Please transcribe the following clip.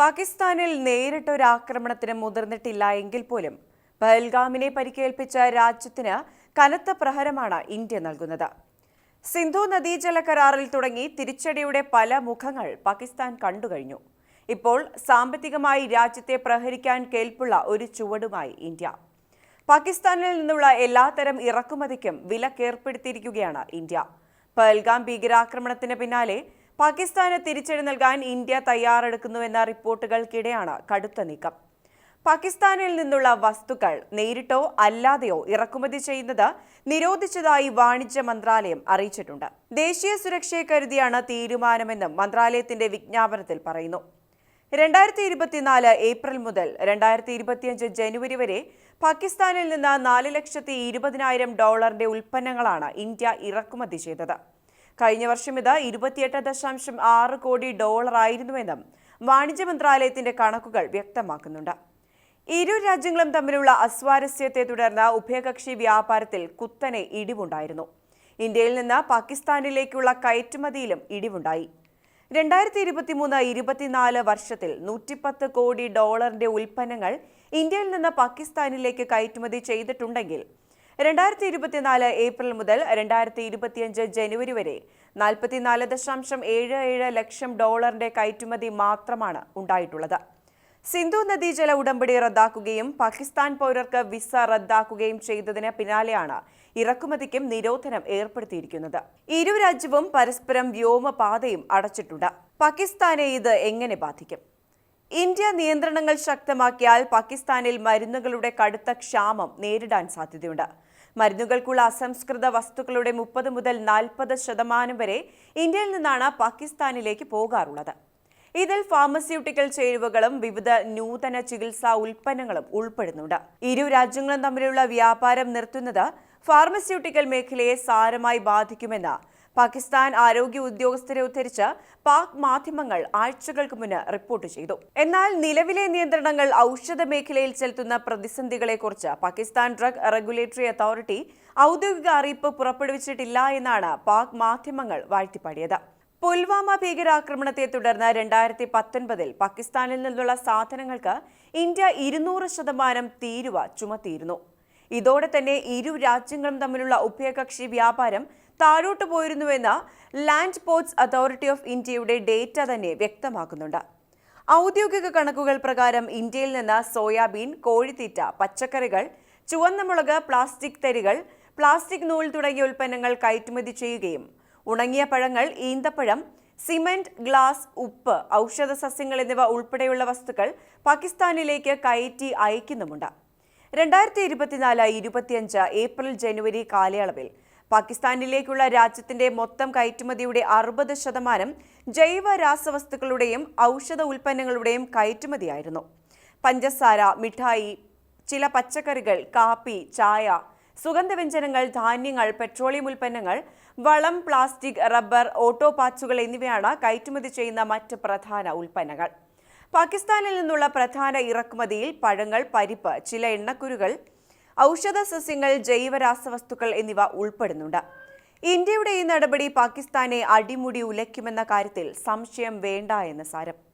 പാകിസ്ഥാനിൽ നേരിട്ട ഒരു ആക്രമണത്തിന് മുതിർന്നിട്ടില്ല എങ്കിൽ പോലും പഹൽഗാമിനെ പരിക്കേൽപ്പിച്ച രാജ്യത്തിന് കനത്ത പ്രഹരമാണ് ഇന്ത്യ നൽകുന്നത്. സിന്ധു നദീജല കരാറിൽ തുടങ്ങി തിരിച്ചടിയുടെ പല മുഖങ്ങൾ പാകിസ്ഥാൻ കണ്ടുകഴിഞ്ഞു. ഇപ്പോൾ സാമ്പത്തികമായി രാജ്യത്തെ പ്രഹരിക്കാൻ കേൾപ്പുള്ള ഒരു ചുവടുമായി ഇന്ത്യ. പാകിസ്ഥാനിൽ നിന്നുള്ള എല്ലാത്തരം ഇറക്കുമതിക്കും വിലക്കേർപ്പെടുത്തിയിരിക്കുകയാണ് ഇന്ത്യ. പഹൽഗാം ഭീകരാക്രമണത്തിന് പിന്നാലെ പാകിസ്ഥാന് തിരിച്ചടി നൽകാൻ ഇന്ത്യ തയ്യാറെടുക്കുന്നുവെന്ന റിപ്പോർട്ടുകൾക്കിടെയാണ് കടുത്ത നീക്കം. പാകിസ്ഥാനിൽ നിന്നുള്ള വസ്തുക്കൾ നേരിട്ടോ അല്ലാതെയോ ഇറക്കുമതി ചെയ്യുന്നത് നിരോധിച്ചതായി വാണിജ്യ മന്ത്രാലയം അറിയിച്ചിട്ടുണ്ട്. ദേശീയ സുരക്ഷയെ കരുതിയാണ് തീരുമാനമെന്നും മന്ത്രാലയത്തിന്റെ വിജ്ഞാപനത്തിൽ പറയുന്നു. രണ്ടായിരത്തി ഇരുപത്തിനാല് ഏപ്രിൽ മുതൽ രണ്ടായിരത്തി ഇരുപത്തിയഞ്ച് ജനുവരി വരെ പാകിസ്ഥാനിൽ നിന്ന് നാല് ലക്ഷത്തി ഇരുപതിനായിരം ഡോളറിന്റെ ഉൽപ്പന്നങ്ങളാണ് ഇന്ത്യ ഇറക്കുമതി ചെയ്തത്. കഴിഞ്ഞ വർഷം ഇത് ഇരുപത്തിയെട്ട് ദശാംശം ആറ് കോടി ഡോളർ ആയിരുന്നുവെന്നും വാണിജ്യ മന്ത്രാലയത്തിന്റെ കണക്കുകൾ വ്യക്തമാക്കുന്നുണ്ട്. ഇരു രാജ്യങ്ങളും തമ്മിലുള്ള അസ്വാരസ്യത്തെ തുടർന്ന് ഉഭയകക്ഷി വ്യാപാരത്തിൽ കുത്തനെ ഇടിവുണ്ടായിരുന്നു. ഇന്ത്യയിൽ നിന്ന് പാകിസ്ഥാനിലേക്കുള്ള കയറ്റുമതിയിലും ഇടിവുണ്ടായി. രണ്ടായിരത്തി ഇരുപത്തിമൂന്ന് ഇരുപത്തിനാല് വർഷത്തിൽ നൂറ്റിപ്പത്ത് കോടി ഡോളറിന്റെ ഉൽപ്പന്നങ്ങൾ ഇന്ത്യയിൽ നിന്ന് പാകിസ്ഥാനിലേക്ക് കയറ്റുമതി ചെയ്തിട്ടുണ്ടെങ്കിൽ രണ്ടായിരത്തി ഇരുപത്തിനാല് ഏപ്രിൽ മുതൽ രണ്ടായിരത്തി ഇരുപത്തിയഞ്ച് ജനുവരി വരെ നാൽപ്പത്തിനാല് ദശാംശം ഏഴ് ഏഴ് ലക്ഷം ഡോളറിന്റെ കയറ്റുമതി മാത്രമാണ് ഉണ്ടായിട്ടുള്ളത്. സിന്ധു നദീജല ഉടമ്പടി റദ്ദാക്കുകയും പാകിസ്ഥാൻ പൗരർക്ക് വിസ റദ്ദാക്കുകയും ചെയ്തതിന് പിന്നാലെയാണ് ഇറക്കുമതിക്കും നിരോധനം ഏർപ്പെടുത്തിയിരിക്കുന്നത്. ഇരു രാജ്യവും പരസ്പരം വ്യോമപാതയും അടച്ചിട്ടുണ്ട്. പാകിസ്ഥാനെ ഇത് എങ്ങനെ ബാധിക്കും? ഇന്ത്യ നിയന്ത്രണങ്ങൾ ശക്തമാക്കിയാൽ പാകിസ്ഥാനിൽ മരുന്നുകളുടെ കടുത്ത ക്ഷാമം നേരിടാൻ സാധ്യതയുണ്ട്. മരുന്നുകൾക്കുള്ള അസംസ്കൃത വസ്തുക്കളുടെ മുപ്പത് മുതൽ നാൽപ്പത് ശതമാനം വരെ ഇന്ത്യയിൽ നിന്നാണ് പാകിസ്ഥാനിലേക്ക് പോകാറുള്ളത്. ഇതിൽ ഫാർമസ്യൂട്ടിക്കൽ ചേരുവകളും വിവിധ നൂതന ചികിത്സാ ഉൽപ്പന്നങ്ങളും ഉൾപ്പെടുന്നുണ്ട്. ഇരു രാജ്യങ്ങളും തമ്മിലുള്ള വ്യാപാരം നിർത്തുന്നത് ഫാർമസ്യൂട്ടിക്കൽ മേഖലയെ സാരമായി ബാധിക്കുമെന്ന് പാകിസ്ഥാൻ ആരോഗ്യ ഉദ്യോഗസ്ഥരെ ഉദ്ധരിച്ച് പാക് മാധ്യമങ്ങൾ ആഴ്ചകൾക്ക് മുന്ന് റിപ്പോർട്ട് ചെയ്തു. എന്നാൽ നിലവിലെ നിയന്ത്രണങ്ങൾ ഔഷധ മേഖലയിൽ ചെലുത്തുന്ന പ്രതിസന്ധികളെക്കുറിച്ച് പാകിസ്ഥാൻ ഡ്രഗ് റെഗുലേറ്ററി അതോറിറ്റി ഔദ്യോഗിക അറിയിപ്പ് പുറപ്പെടുവിച്ചിട്ടില്ല എന്നാണ് പാക് മാധ്യമങ്ങൾ വാഴ്ത്തിപ്പാടിയത്. പുൽവാമ ഭീകരാക്രമണത്തെ തുടർന്ന് രണ്ടായിരത്തി പത്തൊൻപതിൽ പാകിസ്ഥാനിൽ നിന്നുള്ള സാധനങ്ങൾക്ക് ഇന്ത്യ ഇരുന്നൂറ് ശതമാനം തീരുവ ചുമത്തിയിരുന്നു. ഇതോടെ തന്നെ ഇരു രാജ്യങ്ങളും തമ്മിലുള്ള ഉഭയകക്ഷി വ്യാപാരം താഴോട്ട് പോയിരുന്നുവെന്ന് ലാൻഡ് പോർട്സ് അതോറിറ്റി ഓഫ് ഇന്ത്യയുടെ ഡേറ്റ തന്നെ വ്യക്തമാക്കുന്നുണ്ട്. ഔദ്യോഗിക കണക്കുകൾ പ്രകാരം ഇന്ത്യയിൽ നിന്ന് സോയാബീൻ കോഴിത്തീറ്റ പച്ചക്കറികൾ ചുവന്ന മുളക് പ്ലാസ്റ്റിക് തരികൾ പ്ലാസ്റ്റിക് നൂൽ തുടങ്ങിയ ഉൽപ്പന്നങ്ങൾ കയറ്റുമതി ചെയ്യുകയും ഉണങ്ങിയ പഴങ്ങൾ ഈന്തപ്പഴം സിമന്റ് ഗ്ലാസ് ഉപ്പ് ഔഷധ സസ്യങ്ങൾ എന്നിവ ഉൾപ്പെടെയുള്ള വസ്തുക്കൾ പാകിസ്ഥാനിലേക്ക് കയറ്റി അയക്കുന്നുമുണ്ട്. രണ്ടായിരത്തി ഇരുപത്തിനാല് ഇരുപത്തിയഞ്ച് ഏപ്രിൽ ജനുവരി കാലയളവിൽ പാകിസ്ഥാനിലേക്കുള്ള രാജ്യത്തിന്റെ മൊത്തം കയറ്റുമതിയുടെ അറുപത് ശതമാനം ജൈവ രാസവസ്തുക്കളുടെയും ഔഷധ ഉൽപ്പന്നങ്ങളുടെയും കയറ്റുമതിയായിരുന്നു. പഞ്ചസാര മിഠായി ചില പച്ചക്കറികൾ കാപ്പി ചായ സുഗന്ധവ്യഞ്ജനങ്ങൾ ധാന്യങ്ങൾ പെട്രോളിയം ഉൽപ്പന്നങ്ങൾ വളം പ്ലാസ്റ്റിക് റബ്ബർ ഓട്ടോ പാച്ചുകൾ എന്നിവയാണ് കയറ്റുമതി ചെയ്യുന്ന മറ്റ് പ്രധാന ഉൽപ്പന്നങ്ങൾ. പാകിസ്ഥാനിൽ നിന്നുള്ള പ്രധാന ഇറക്കുമതിയിൽ പഴങ്ങൾ പരിപ്പ് ചില എണ്ണക്കുരുകൾ ഔഷധ സസ്യങ്ങൾ ജൈവ രാസവസ്തുക്കൾ എന്നിവ ഉൾപ്പെടുന്നുണ്ട്. ഇന്ത്യയുടെ ഈ നടപടി പാകിസ്ഥാനെ അടിമുടി ഉലയ്ക്കുമെന്ന കാര്യത്തിൽ സംശയം വേണ്ട എന്ന് സാരം.